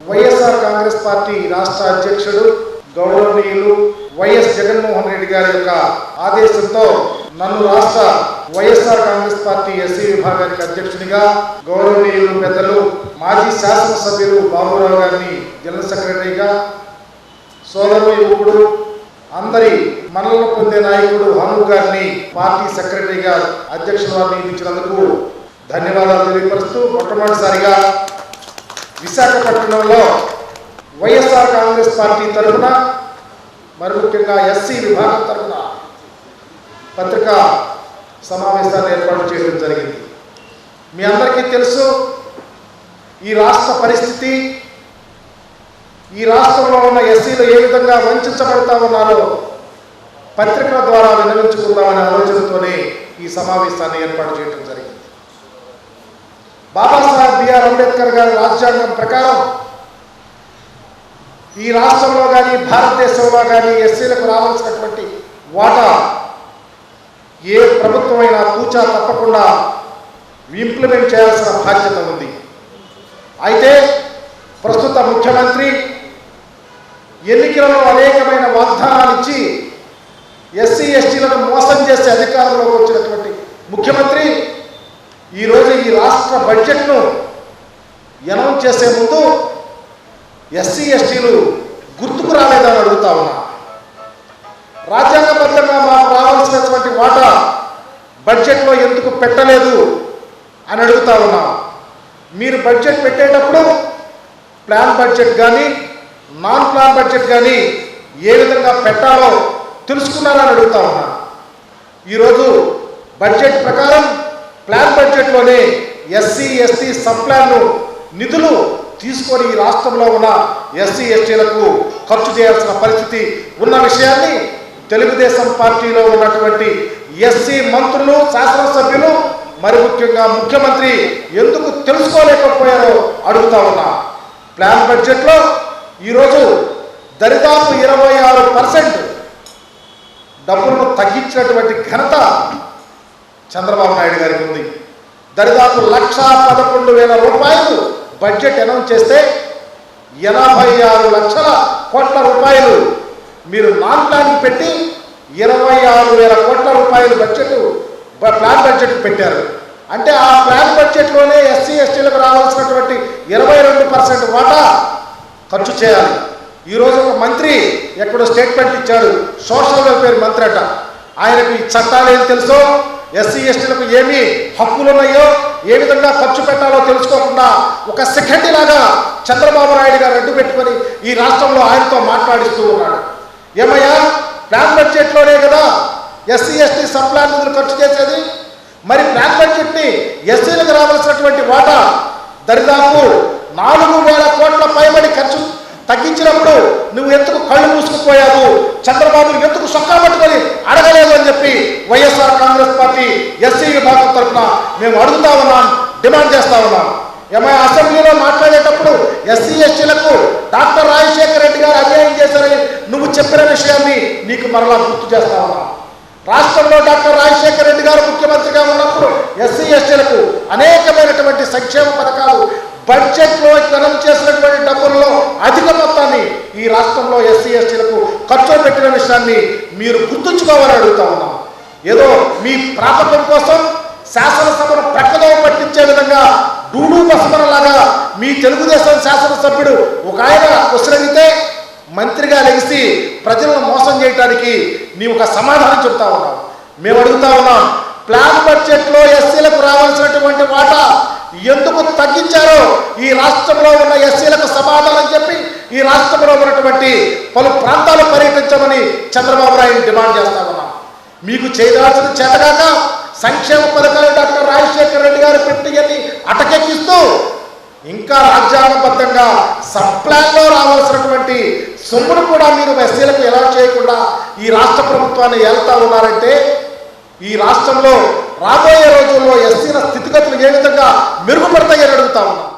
YSR Congress party రాష్ట్ర అధ్యక్షుడు గౌరవనీయులు వైఎస్ జగన్మోహన్ రెడ్డి గారి యొక్క ఆదేశంతో నన్ను రాష్ట్ర వైఎస్ఆర్ కాంగ్రెస్ పార్టీ ఎస్సీ విభాగానికి అధ్యక్షునిగా గౌరవనీయులు పెద్దలు మాజీ శాసనసభ్యులు బాబురావు గారిని జనరల్ సెక్రటరీగా సోదరు యువకుడు అందరి మనలను పొందే నాయకుడు హను గారిని పార్టీ సెక్రటరీగా అధ్యక్షుల నియమించినందుకు ధన్యవాదాలు తెలియపరుస్తూ మొట్టమొదటిసారిగా విశాఖపట్నంలో వైఎస్ఆర్ కాంగ్రెస్ పార్టీ తరఫున మరి ముఖ్యంగా ఎస్సీ విభాగం తరఫున పత్రికా సమావేశాన్ని ఏర్పాటు చేయడం జరిగింది. మీ అందరికీ తెలుసు ఈ రాష్ట్ర పరిస్థితి ఈ రాష్ట్రంలో ఉన్న ఎస్సీలు ఏ విధంగా వంచబడతా ఉన్నారో పత్రికల ద్వారా విన్నవించుకుందామనే ఆలోచనతోనే ఈ సమావేశాన్ని ఏర్పాటు చేయడం జరిగింది. బాబాసాహెబ్ బిఆర్ అంబేద్కర్ గారి రాజ్యాంగం ప్రకారం ఈ రాష్ట్రంలో కానీ భారతదేశంలో కానీ ఎస్సీలకు రావాల్సినటువంటి వాటా ఏ ప్రభుత్వమైనా కూచా తప్పకుండా ఇంప్లిమెంట్ చేయాల్సిన బాధ్యత ఉంది. అయితే ప్రస్తుత ముఖ్యమంత్రి ఎన్నికలలో అనేకమైన వాగ్దానాలు ఇచ్చి ఎస్సీ ఎస్టీలను మోసం చేసే అధికారంలోకి వచ్చినటువంటి ముఖ్యమంత్రి ఈరోజు ఈ రాష్ట్ర బడ్జెట్ను అనౌన్స్ చేసే ముందు ఎస్సీ ఎస్టీలు గుర్తుకు రాలేదని అడుగుతా ఉన్నా. రాజ్యాంగబద్ధంగా మాకు రావాల్సినటువంటి వాటా బడ్జెట్లో ఎందుకు పెట్టలేదు అని అడుగుతా ఉన్నా. మీరు బడ్జెట్ పెట్టేటప్పుడు ప్లాన్ బడ్జెట్ కానీ నాన్ ప్లాన్ బడ్జెట్ కానీ ఏ విధంగా పెట్టాలో తెలుసుకున్నారని అడుగుతా ఉన్నా. ఈరోజు బడ్జెట్ ప్రకారం ప్లాన్ బడ్జెట్లోనే ఎస్సీ ఎస్టీ సబ్ ప్లాన్ను నిధులు తీసుకొని ఈ రాష్ట్రంలో ఉన్న ఎస్సీ ఎస్టీలకు ఖర్చు చేయాల్సిన పరిస్థితి ఉన్న విషయాన్ని తెలుగుదేశం పార్టీలో ఉన్నటువంటి ఎస్సీ మంత్రులు శాసనసభ్యులు మరి ముఖ్యంగా ముఖ్యమంత్రి ఎందుకు తెలుసుకోలేకపోయారో అడుగుతా ఉన్నా. ప్లాన్ బడ్జెట్లో ఈరోజు దరిదాపు ఇరవై ఆరు పర్సెంట్ డబ్బులను తగ్గించినటువంటి ఘనత చంద్రబాబు నాయుడు గారికి ఉంది. దరిదాపు లక్ష పదకొండు వేల రూపాయలు బడ్జెట్ అనౌన్స్ చేస్తే ఎనభై ఆరు లక్షల కోట్ల రూపాయలు. మీరు నాన్ ప్లాన్ పెట్టి ఇరవై ఆరు వేల కోట్ల రూపాయలు బడ్జెట్ ప్లాన్ బడ్జెట్ పెట్టారు. అంటే ఆ ప్లాన్ బడ్జెట్లోనే ఎస్సీ ఎస్టీలకు రావాల్సినటువంటి ఇరవై రెండు పర్సెంట్ వాటా ఖర్చు చేయాలి. ఈరోజు ఒక మంత్రి ఎక్కడో స్టేట్మెంట్ ఇచ్చాడు సోషల్ వెల్ఫేర్ మంత్రి అట. ఆయనకు ఈ చట్టాలు ఏం తెలుసో? ఎస్సీ ఎస్టీలకు ఏమి హక్కులు ఉన్నాయో ఏ విధంగా ఖర్చు పెట్టాలో తెలుసుకోకుండా ఒక సెకండ్ లాగా చంద్రబాబు నాయుడు గారు అడ్డు పెట్టుకొని ఈ రాష్ట్రంలో ఆయనతో మాట్లాడిస్తూ ఉన్నాడు. ఏమయ్యా? ప్లాన్ బడ్జెట్లోనే కదా ఎస్సీ ఎస్టీ సబ్ నిధులు ఖర్చు చేసేది? మరి ప్లాన్ బడ్జెట్ని ఎస్సీలకు రావాల్సినటువంటి వాటా? దరిదాపు నాలుగు వేల కోట్ల పైబడి ఖర్చు తగ్గించినప్పుడు నువ్వు ఎందుకు కళ్ళు మూసుకుపోయావు? చంద్రబాబు ఎందుకు సొక్కా పట్టుకొని అడగలేదు అని చెప్పి వైఎస్ఆర్ కాంగ్రెస్ పార్టీ ఎస్సీ విభాగం తరఫున మేము అడుగుతా ఉన్నాం డిమాండ్ చేస్తా ఉన్నాం. ఏమై అసెంబ్లీలో మాట్లాడేటప్పుడు ఎస్సీ ఎస్టీలకు డాక్టర్ రాజశేఖర రెడ్డి గారు అన్యాయం చేశారని నువ్వు చెప్పిన విషయాన్ని నీకు మరలా గుర్తు చేస్తా ఉన్నా. రాష్ట్రంలో డాక్టర్ రాజశేఖర రెడ్డి గారు ముఖ్యమంత్రిగా ఉన్నప్పుడు ఎస్సీ ఎస్టీలకు అనేకమైనటువంటి సంక్షేమ పథకాలు బడ్జెట్లో ధనం చేసినటువంటి డబ్బుల్లో అధిక మొత్తాన్ని ఈ రాష్ట్రంలో ఎస్సీ ఎస్టీలకు ఖర్చు పెట్టిన విషయాన్ని మీరు గుర్తుంచుకోవాలని అడుగుతా ఉన్నాం. ఏదో మీ ప్రాపకం కోసం శాసనసభను ప్రక్కదో పట్టించే విధంగా డూడు బసమనలాగా మీ తెలుగుదేశం శాసనసభ్యుడు ఒక ఆయన ఉసిరగితే మంత్రిగా లెగిసి ప్రజలను మోసం చేయడానికి నీ ఒక సమాధానం చెప్తా ఉన్నావు. మేము అడుగుతా ఉన్నాం ప్లాన్ బడ్జెట్లో ఎస్సీలకు రావాల్సినటువంటి వాటా ఎందుకు తగ్గించారో ఈ రాష్ట్రంలో ఉన్న ఎస్సీలకు సమాధానం చెప్పి ఈ రాష్ట్రంలో ఉన్నటువంటి పలు ప్రాంతాలు పర్యటించమని చంద్రబాబు నాయుడు డిమాండ్ చేస్తా మీకు చేయవలసిన చేతగాక సంక్షేమ పథకాలు డాక్టర్ రాజశేఖర రెడ్డి గారు పెట్టి అటకెక్కిస్తూ ఇంకా రాజ్యాంగబద్ధంగా సప్లాన్లో రావాల్సినటువంటి సొమ్మును కూడా మీరు ఎస్సీలకు ఎలా చేయకుండా ఈ రాష్ట్ర ప్రభుత్వాన్ని ఏళ్తా ఉన్నారంటే ఈ రాష్ట్రంలో రాబోయే రోజుల్లో ఎస్సీల స్థితిగతులు ఏ విధంగా మెరుగుపడతాయని అడుగుతా ఉన్నాం.